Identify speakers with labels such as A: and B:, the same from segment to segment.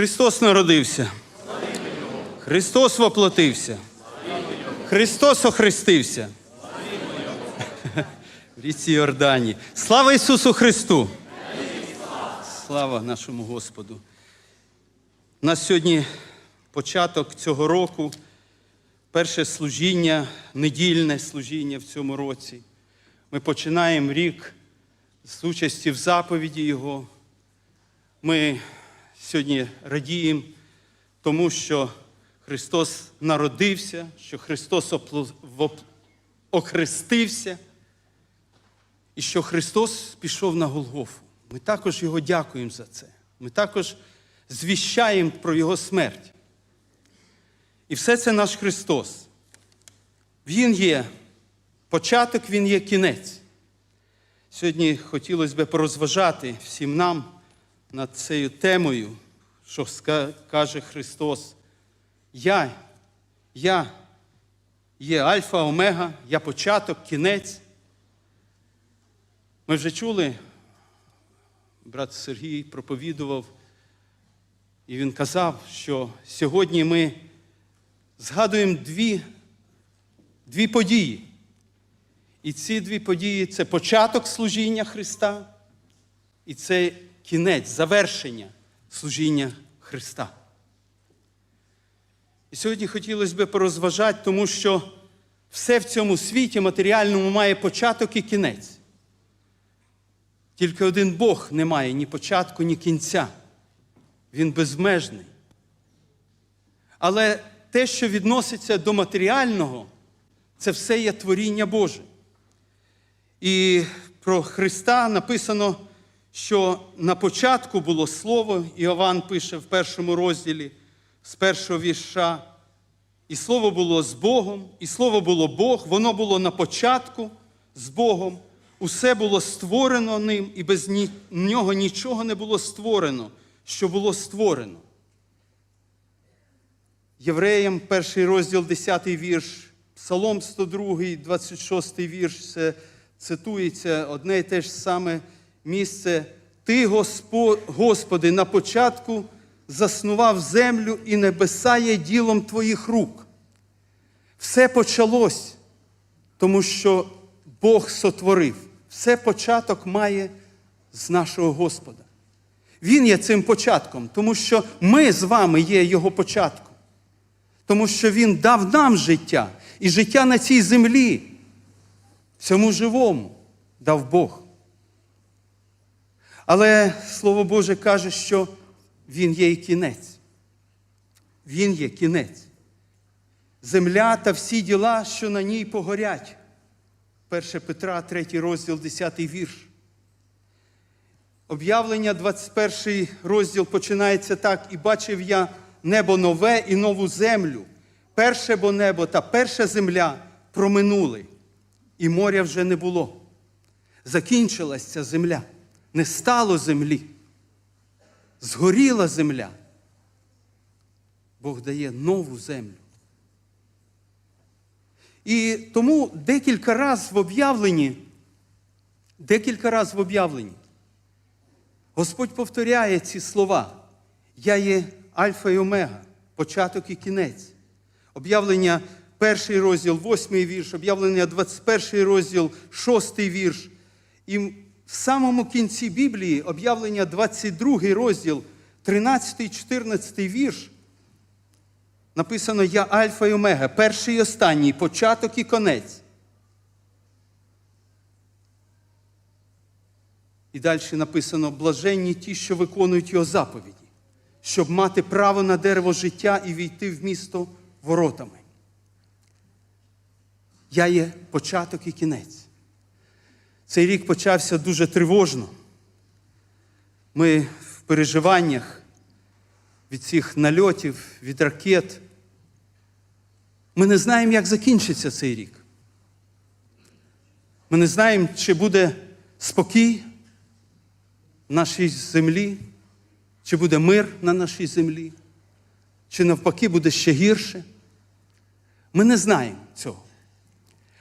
A: Христос народився. Христос воплотився. Христос охрестився. В річці Йордані. Слава Ісусу Христу! Слава нашому Господу! У нас сьогодні початок цього року, перше служіння, недільне служіння в цьому році. Ми починаємо рік з участі в заповіді Його. Ми сьогодні радіємо тому, що Христос народився, що Христос охрестився і що Христос пішов на Голгофу. Ми також Його дякуємо за це. Ми також звіщаємо про Його смерть. І все це наш Христос. Він є початок, Він є кінець. Сьогодні хотілося б порозважати всім нам над цією темою, що каже Христос. Я, я є Альфа, Омега, я початок, кінець. Ми вже чули, брат Сергій проповідував, і він казав, що сьогодні ми згадуємо дві, дві події. І ці дві події це початок служіння Христа, і це кінець, завершення служіння Христа. І сьогодні хотілося б порозважати, тому що все в цьому світі матеріальному має початок і кінець. Тільки один Бог не має ні початку, ні кінця. Він безмежний. Але те, що відноситься до матеріального, це все є творіння Боже. І про Христа написано, що на початку було Слово, Іоанн пише в першому розділі з першого вірша. І слово було з Богом, і слово було Бог, воно було на початку з Богом. Усе було створено ним, і без нього нічого не було створено, що було створено. Євреям, перший розділ, 10 вірш, Псалом 102, 26 вірш, це цитується одне і те ж саме місце. Ти, Господи, на початку заснував землю і небеса є ділом Твоїх рук. Все почалось, тому що Бог сотворив. Все початок має з нашого Господа. Він є цим початком, тому що ми з вами є Його початком. Тому що Він дав нам життя і життя на цій землі, всьому живому дав Бог. Але Слово Боже каже, що Він є і кінець. Він є кінець. Земля та всі діла, що на ній погорять. 1 Петра, 3 розділ, 10 вірш. Об'явлення 21 розділ починається так. І бачив я небо нове і нову землю. Перше бо небо та перша земля проминули, і моря вже не було. Закінчилась ця земля, не стало землі. Згоріла земля. Бог дає нову землю. І тому декілька разів в об'явленні, декілька разів в об'явленні Господь повторяє ці слова. Я є Альфа і Омега, початок і кінець. Об'явлення перший розділ, восьмий вірш, об'явлення 21 розділ, шостий вірш. І в самому кінці Біблії об'явлення 22 розділ, 13, 14 вірш. Написано Я Альфа і Омега, перший і останній, початок і конець. І далі написано: блаженні ті, що виконують його заповіді, щоб мати право на дерево життя і війти в місто воротами. Я є початок і кінець. Цей рік почався дуже тривожно. Ми в переживаннях від цих нальотів, від ракет. Ми не знаємо, як закінчиться цей рік. Ми не знаємо, чи буде спокій в нашій землі, чи буде мир на нашій землі, чи навпаки буде ще гірше. Ми не знаємо цього.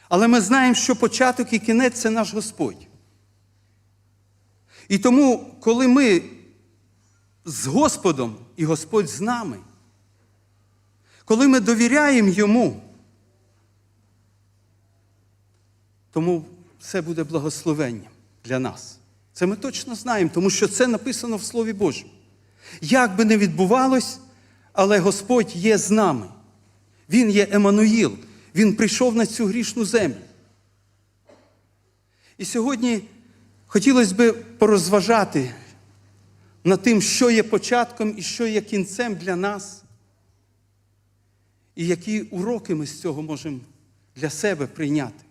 A: Але ми знаємо, що початок і кінець це наш Господь. І тому, коли ми з Господом і Господь з нами. Коли ми довіряємо Йому, тому все буде благословенням для нас. Це ми точно знаємо, тому що це написано в Слові Божому. Як би не відбувалось, але Господь є з нами. Він є Еммануїл. Він прийшов на цю грішну землю. І сьогодні хотілося б порозважати над тим, що є початком і що є кінцем для нас, і які уроки ми з цього можемо для себе прийняти.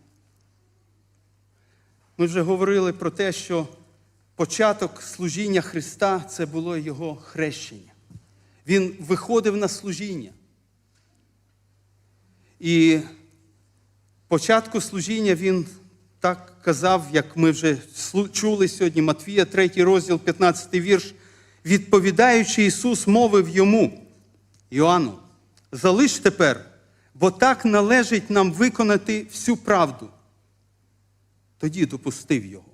A: Ми вже говорили про те, що початок служіння Христа це було Його хрещення. Він виходив на служіння. І початку служіння він так казав, як ми вже чули сьогодні, Матвія, 3 розділ, 15 вірш. Відповідаючи, Ісус мовив йому, Іоанну, залиш тепер, бо так належить нам виконати всю правду. Тоді допустив його.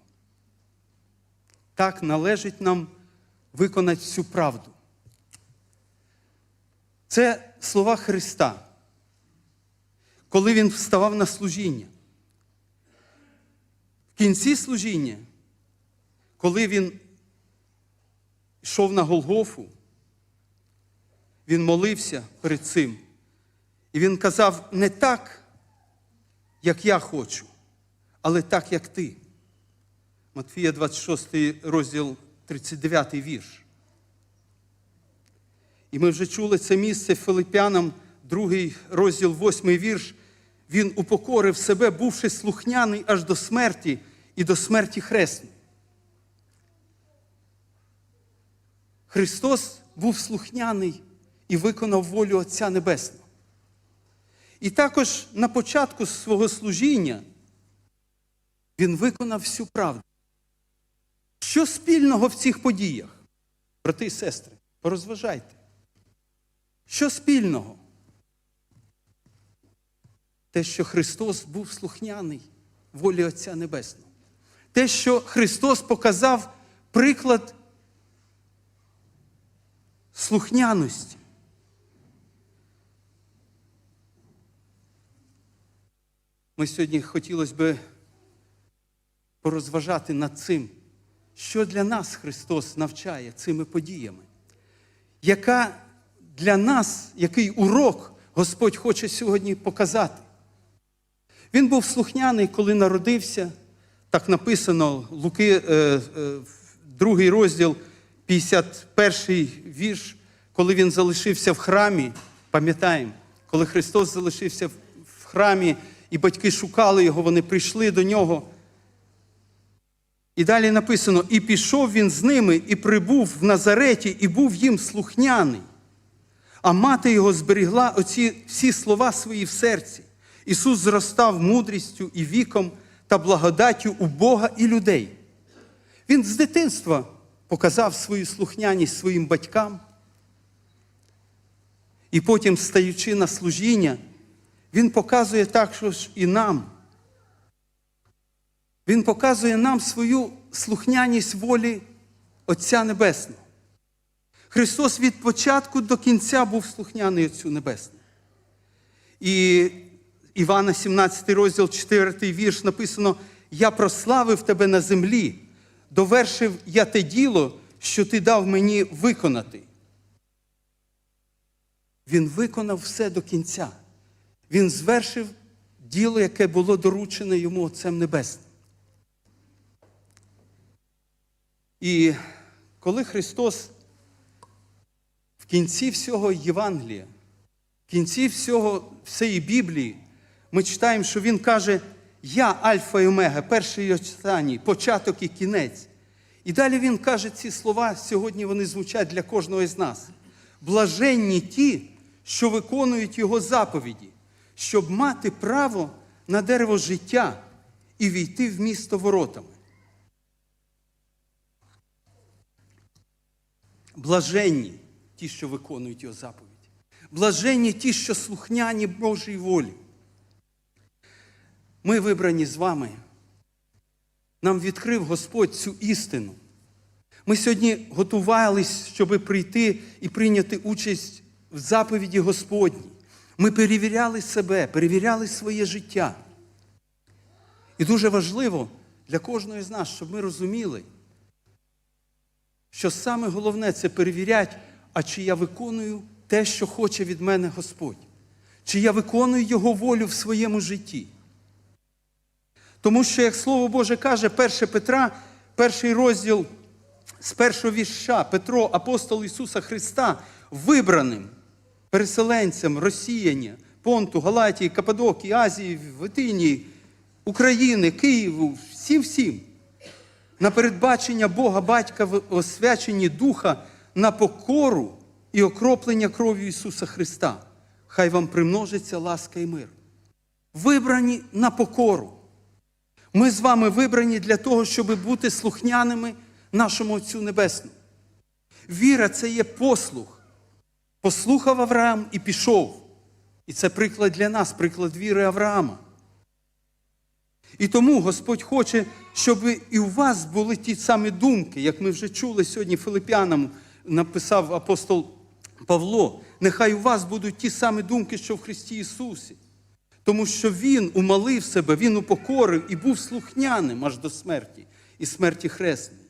A: Так належить нам виконати всю правду. Це слова Христа, коли Він вставав на служіння. В кінці служіння, коли він йшов на Голгофу, він молився перед цим. І він казав не так, як я хочу, але так, як ти. Матфія 26 розділ 39 вірш. І ми вже чули це місце Филиппянам, другий розділ, восьмий вірш. Він упокорив себе, бувши слухняний аж до смерті і до смерті хресної. Христос був слухняний і виконав волю Отця Небесного. І також на початку свого служіння він виконав всю правду. Що спільного в цих подіях? Брати і сестри, порозважайте. Що спільного? Те, що Христос був слухняний волі Отця Небесного. Те, що Христос показав приклад слухняності. Ми сьогодні хотілося б порозважати над цим, що для нас Христос навчає цими подіями. Яка для нас, який урок Господь хоче сьогодні показати? Він був слухняний, коли народився. Так написано Луки, е, е, другий розділ, 51 вірш, коли він залишився в храмі, пам'ятаємо, коли Христос залишився в- храмі, і батьки шукали його, вони прийшли до нього. І далі написано: і пішов він з ними, і прибув в Назареті, і був їм слухняний. А мати його зберігла оці всі слова свої в серці. Ісус зростав мудрістю і віком та благодаттю у Бога і людей. Він з дитинства показав свою слухняність своїм батькам. І потім, стаючи на служіння, Він показує також і нам. Він показує нам свою слухняність волі Отця Небесного. Христос від початку до кінця був слухняний Отцю Небесному. І Івана 17 розділ, 4 вірш написано: Я прославив тебе на землі, довершив я те діло, що ти дав мені виконати. Він виконав все до кінця. Він звершив діло, яке було доручене йому Отцем Небесним. І коли Христос в кінці всього Євангелія, в кінці всього всієї Біблії, ми читаємо, що Він каже: Я Альфа і Омега, перший і останній, початок і кінець. І далі Він каже ці слова, сьогодні вони звучать для кожного із нас. Блаженні ті, що виконують Його заповіді, щоб мати право на дерево життя і війти в місто воротами. Блаженні ті, що виконують його заповіді. Блаженні ті, що слухняні Божій волі. Ми вибрані з вами. Нам відкрив Господь цю істину. Ми сьогодні готувались, щоб прийти і прийняти участь в заповіді Господній. Ми перевіряли себе, перевіряли своє життя. І дуже важливо для кожного з нас, щоб ми розуміли, що саме головне це перевіряти, а чи я виконую те, що хоче від мене Господь, чи я виконую Його волю в своєму житті. Тому що, як Слово Боже каже, 1 Петра, перший розділ з першого вірша, Петро, апостол Ісуса Христа, вибраним переселенцям Росіяні, Понту, Галатії, Каппадокії, Азії, Витинії, України, Києву, всім всім. На передбачення Бога Батька в освяченні Духа на покору і окроплення кров'ю Ісуса Христа. Хай вам примножиться ласка і мир. Вибрані на покору. Ми з вами вибрані для того, щоб бути слухняними нашому Отцю Небесному. Віра це є послух. Послухав Авраам і пішов. І це приклад для нас, приклад віри Авраама. І тому Господь хоче, щоб і у вас були ті самі думки, як ми вже чули сьогодні Филип'янам, написав апостол Павло. Нехай у вас будуть ті самі думки, що в Христі Ісусі. Тому що Він умалив себе, Він упокорив і був слухняним аж до смерті і смерті хресної.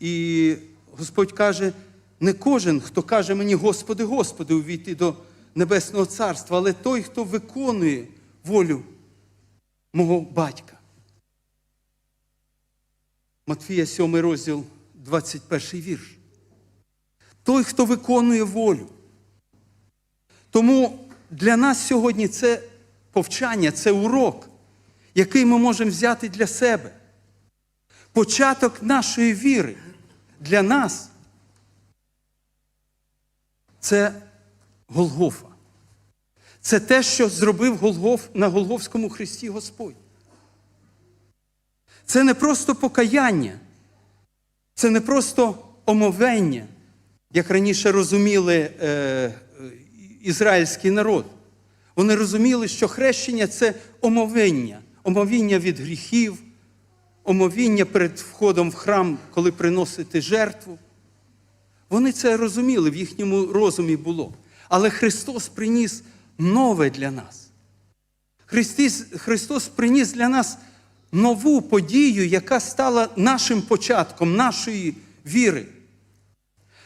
A: І Господь каже, не кожен, хто каже мені, Господи, Господи, увійти до Небесного Царства, але той, хто виконує волю мого батька. Матфія 7 розділ, 21 вірш. Той, хто виконує волю. Тому для нас сьогодні це повчання, це урок, який ми можемо взяти для себе. Початок нашої віри для нас це Голгофа. Це те, що зробив Голгоф на Голгофському Христі Господь. Це не просто покаяння, це не просто омовення, як раніше розуміли е, ізраїльський народ. Вони розуміли, що хрещення це омовення, омовіння від гріхів, омовіння перед входом в храм, коли приносити жертву. Вони це розуміли, в їхньому розумі було. Але Христос приніс нове для нас. Христос, Христос приніс для нас нову подію, яка стала нашим початком, нашої віри.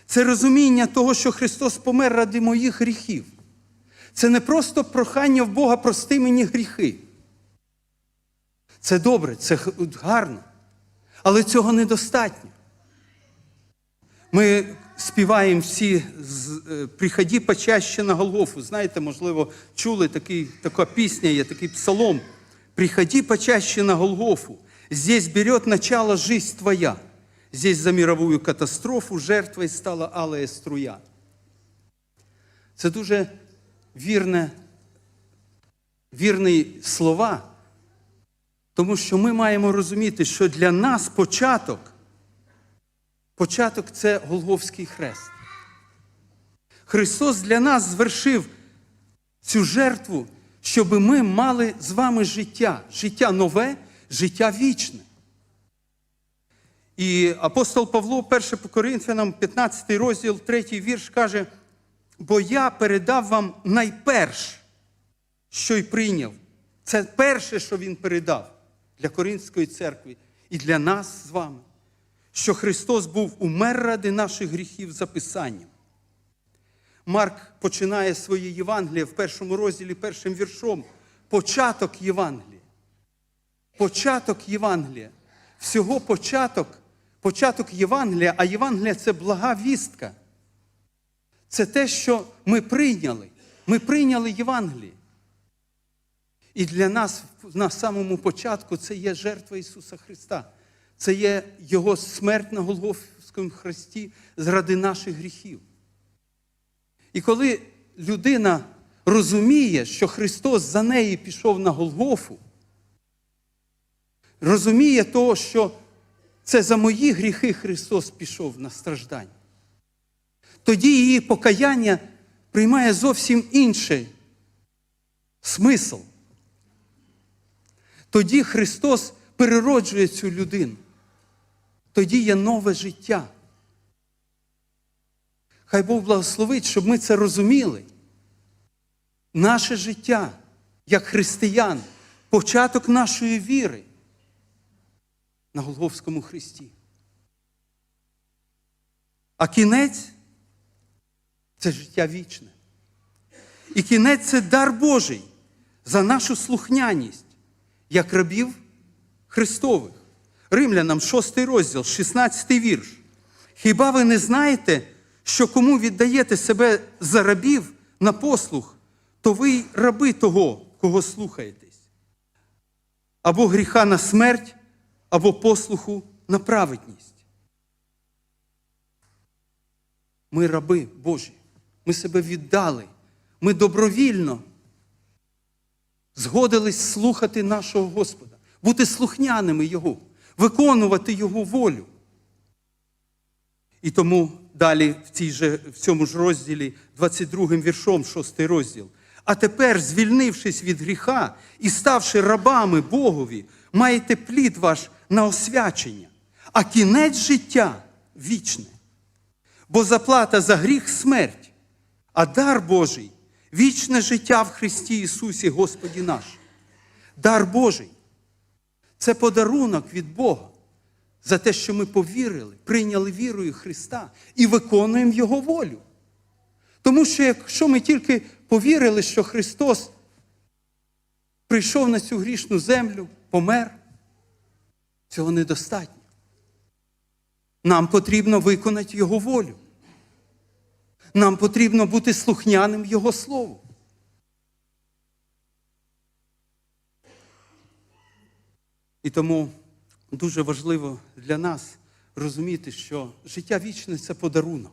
A: Це розуміння того, що Христос помер ради моїх гріхів. Це не просто прохання в Бога прости мені гріхи. Це добре, це гарно. Але цього недостатньо. Ми співаємо всі «Приходи почаще на Голгофу. Знаєте, можливо, чули такий, така пісня, є такий псалом. Приходи почаще на Голгофу. Здесь берет начало жизнь твоя. Здесь за мировую катастрофу жертвою стала алая струя. Це дуже вірне, вірні слова, тому що ми маємо розуміти, що для нас початок, початок це Голговський хрест. Христос для нас звершив цю жертву, щоб ми мали з вами життя, життя нове, життя вічне. І апостол Павло, 1 по Коринфянам, 15 розділ, 3 вірш каже, бо я передав вам найперш, що й прийняв. Це перше, що він передав для Коринської церкви і для нас з вами, що Христос був умер ради наших гріхів за Писанням. Марк починає своє Євангеліє в першому розділі першим віршом. Початок Євангелія. Початок Євангелія. Всього початок, початок Євангелія, а Євангелія це блага вістка. Це те, що ми прийняли. Ми прийняли Євангеліє. І для нас на самому початку це є жертва Ісуса Христа. Це є Його смерть на Голгофському хресті заради наших гріхів. І коли людина розуміє, що Христос за неї пішов на Голгофу, розуміє того, що це за мої гріхи Христос пішов на страждання, тоді її покаяння приймає зовсім інший смисл. Тоді Христос перероджує цю людину. тоді є нове життя. Хай Бог благословить, щоб ми це розуміли. Наше життя, як християн, початок нашої віри на Голговському Христі. А кінець це життя вічне. І кінець це дар Божий за нашу слухняність, як рабів Христових. Римлянам 6 розділ, 16 вірш. Хіба ви не знаєте, що кому віддаєте себе за рабів на послух, то ви й раби того, кого слухаєтесь? Або гріха на смерть, або послуху на праведність. Ми раби Божі. Ми себе віддали. Ми добровільно згодились слухати нашого Господа, бути слухняними Його, виконувати Його волю. І тому далі в, цій же, в цьому ж розділі, 22 віршом, 6 розділ. А тепер, звільнившись від гріха і ставши рабами Богові, маєте плід ваш на освячення, а кінець життя вічне. Бо заплата за гріх смерть, а дар Божий вічне життя в Христі Ісусі Господі наш. Дар Божий це подарунок від Бога за те, що ми повірили, прийняли вірою Христа і виконуємо Його волю. Тому що якщо ми тільки повірили, що Христос прийшов на цю грішну землю, помер, цього недостатньо. Нам потрібно виконати Його волю. Нам потрібно бути слухняним Його Слову. І тому дуже важливо для нас розуміти, що життя вічне це подарунок.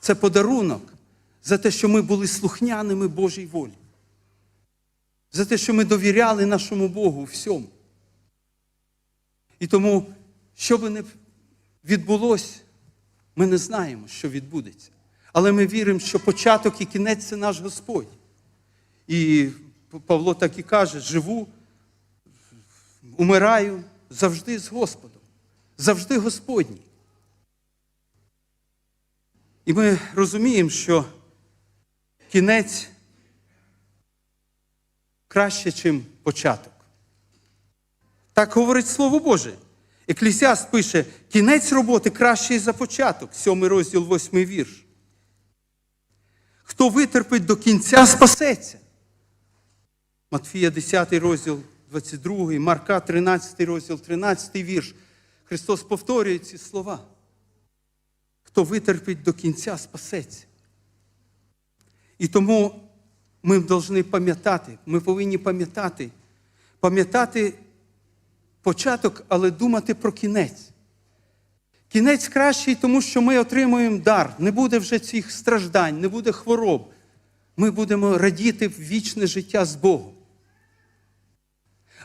A: Це подарунок за те, що ми були слухняними Божій волі. За те, що ми довіряли нашому Богу всьому. І тому, що би не відбулося, ми не знаємо, що відбудеться. Але ми віримо, що початок і кінець це наш Господь. І Павло так і каже: живу, умираю завжди з Господом, завжди Господній. І ми розуміємо, що кінець краще, ніж початок. Так говорить Слово Боже. Еклісіаст пише, кінець роботи кращий за початок, сьомий розділ, восьмий вірш. Хто витерпить до кінця, спасеться. Матфія 10 розділ, 22, Марка 13 розділ, 13 вірш. Христос повторює ці слова. Хто витерпить до кінця, спасеться. І тому ми повинні пам'ятати, ми повинні пам'ятати, пам'ятати початок, але думати про кінець. Кінець кращий, тому що ми отримуємо дар. Не буде вже цих страждань, не буде хвороб. Ми будемо радіти в вічне життя з Богом.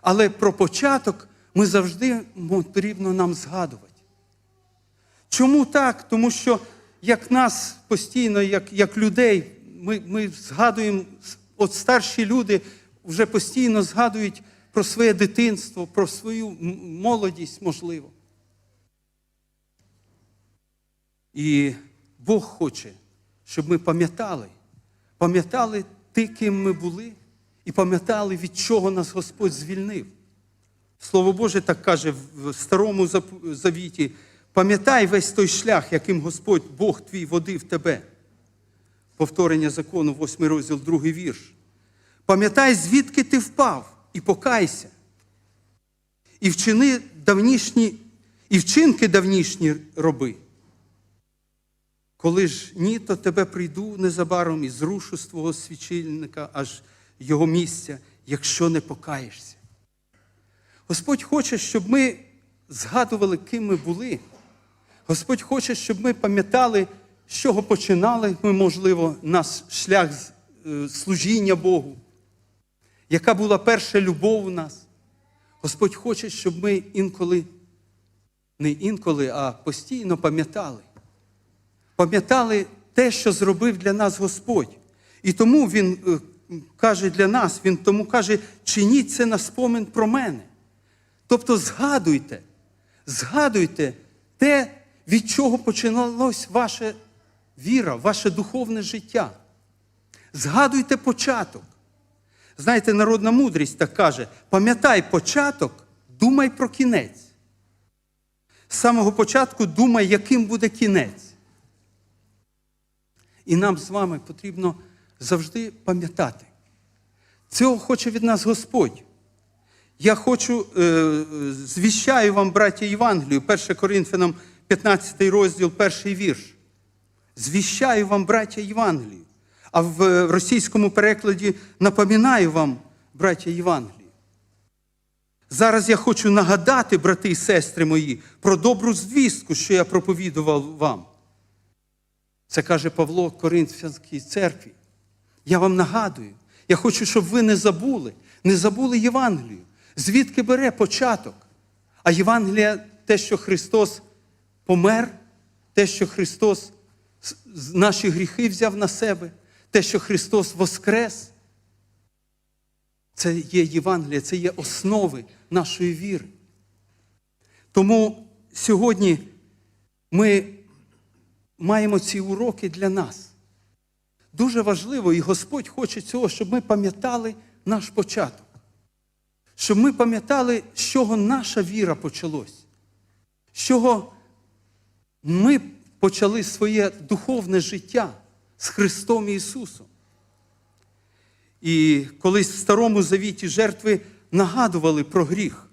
A: Але про початок ми завжди потрібно нам згадувати. Чому так? Тому що як нас постійно, як як людей, ми ми згадуємо, от старші люди вже постійно згадують про своє дитинство, про свою молодість, можливо. І Бог хоче, щоб ми пам'ятали, пам'ятали ти, ким ми були, і пам'ятали, від чого нас Господь звільнив. Слово Боже так каже в Старому Завіті: пам'ятай весь той шлях, яким Господь Бог твій водив тебе. Повторення закону, 8 розділ, 2 вірш. Пам'ятай, звідки ти впав, і покайся. І вчини давнішні, і вчинки давнішні роби. Коли ж ні, то тебе прийду незабаром і зрушу з твого свічильника аж його місця, якщо не покаєшся. Господь хоче, щоб ми згадували, ким ми були. Господь хоче, щоб ми пам'ятали, з чого починали ми, можливо, наш шлях служіння Богу, яка була перша любов у нас. Господь хоче, щоб ми інколи, не інколи, а постійно пам'ятали. Пам'ятали те, що зробив для нас Господь. І тому Він каже для нас, Він тому каже, чиніть це на спомин про мене. Тобто згадуйте, згадуйте те, від чого починалось ваша віра, ваше духовне життя. Згадуйте початок. Знаєте, народна мудрість так каже: пам'ятай початок, думай про кінець. З самого початку думай, яким буде кінець. І нам з вами потрібно завжди пам'ятати. Цього хоче від нас Господь. Я хочу, е, звіщаю вам, браття Євангелію, 1 Коринфянам 15 розділ, перший вірш. Звіщаю вам, браття Євангелію. А в російському перекладі напоминаю вам, браття Євангелію. Зараз я хочу нагадати, брати і сестри мої, про добру звістку, що я проповідував вам. Це каже Павло Коринфянській церкві. Я вам нагадую, я хочу, щоб ви не забули, не забули Євангелію, звідки бере початок. А Євангелія те, що Христос помер, те, що Христос наші гріхи взяв на себе, те, що Христос воскрес. Це є Євангелія, це є основи нашої віри. Тому сьогодні ми маємо ці уроки для нас. Дуже важливо, і Господь хоче цього, щоб ми пам'ятали наш початок. Щоб ми пам'ятали, з чого наша віра почалась, з чого ми почали своє духовне життя з Христом Ісусом. І колись в Старому Завіті жертви нагадували про гріх.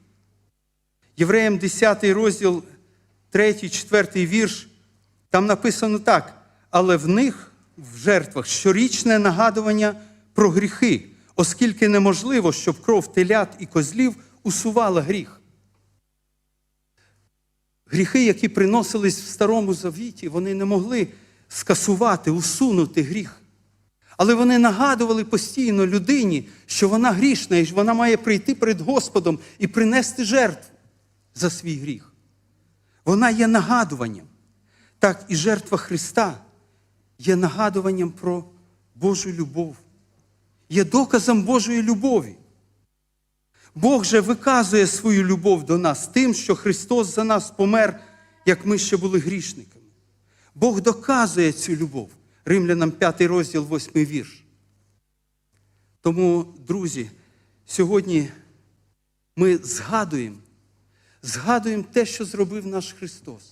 A: Євреям 10 розділ, 3, 4 вірш, там написано так: але в них в жертвах щорічне нагадування про гріхи, оскільки неможливо, щоб кров телят і козлів усувала гріх. Гріхи, які приносились в Старому Завіті, вони не могли скасувати, усунути гріх. Але вони нагадували постійно людині, що вона грішна, і вона має прийти перед Господом і принести жертву за свій гріх. Вона є нагадуванням. Так і жертва Христа є нагадуванням про Божу любов, є доказом Божої любові. Бог же виказує свою любов до нас тим, що Христос за нас помер, як ми ще були грішниками. Бог доказує цю любов. Римлянам 5 розділ, 8 вірш. Тому, друзі, сьогодні ми згадуємо, згадуємо те, що зробив наш Христос.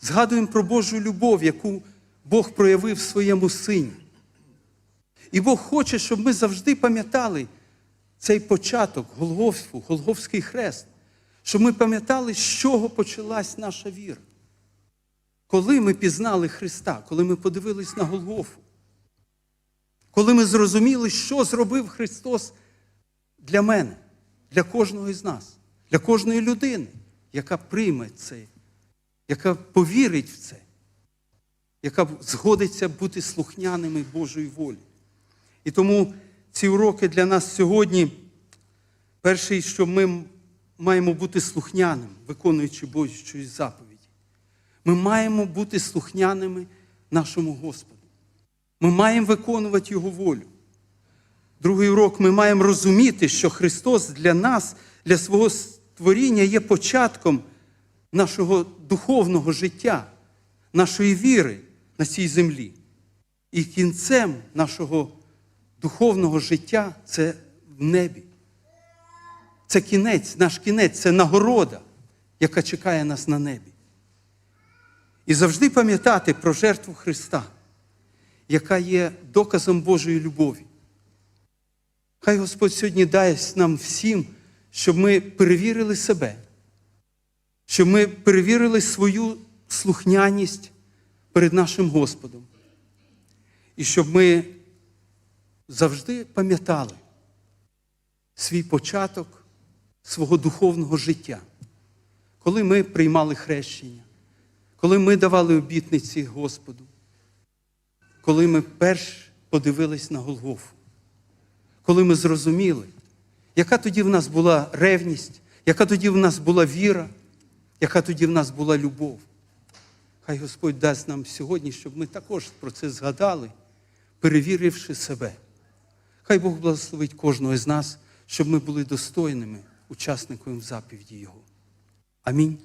A: Згадуємо про Божу любов, яку Бог проявив в своєму Сині. І Бог хоче, щоб ми завжди пам'ятали цей початок, Голгофу, Голгофський хрест, щоб ми пам'ятали, з чого почалась наша віра. Коли ми пізнали Христа, коли ми подивились на Голгофу, коли ми зрозуміли, що зробив Христос для мене, для кожного із нас, для кожної людини, яка прийме це, яка повірить в це, яка згодиться бути слухняними Божої волі. І тому ці уроки для нас сьогодні, перший, що ми маємо бути слухняним, виконуючи Божі заповіді. Ми маємо бути слухняними нашому Господу. Ми маємо виконувати Його волю. Другий урок ми маємо розуміти, що Христос для нас, для свого створіння є початком нашого духовного життя, нашої віри на цій землі. І кінцем нашого духовного життя це в небі. Це кінець, наш кінець, це нагорода, яка чекає нас на небі. І завжди пам'ятати про жертву Христа, яка є доказом Божої любові. Хай Господь сьогодні дасть нам всім, щоб ми перевірили себе, щоб ми перевірили свою слухняність перед нашим Господом. І щоб ми завжди пам'ятали свій початок свого духовного життя, коли ми приймали хрещення, коли ми давали обітниці Господу, коли ми перш подивились на Голгофу, коли ми зрозуміли, яка тоді в нас була ревність, яка тоді в нас була віра, яка тоді в нас була любов. Хай Господь дасть нам сьогодні, щоб ми також про це згадали, перевіривши себе. Хай Бог благословить кожного з нас, щоб ми були достойними учасниками заповіді Його. Амінь.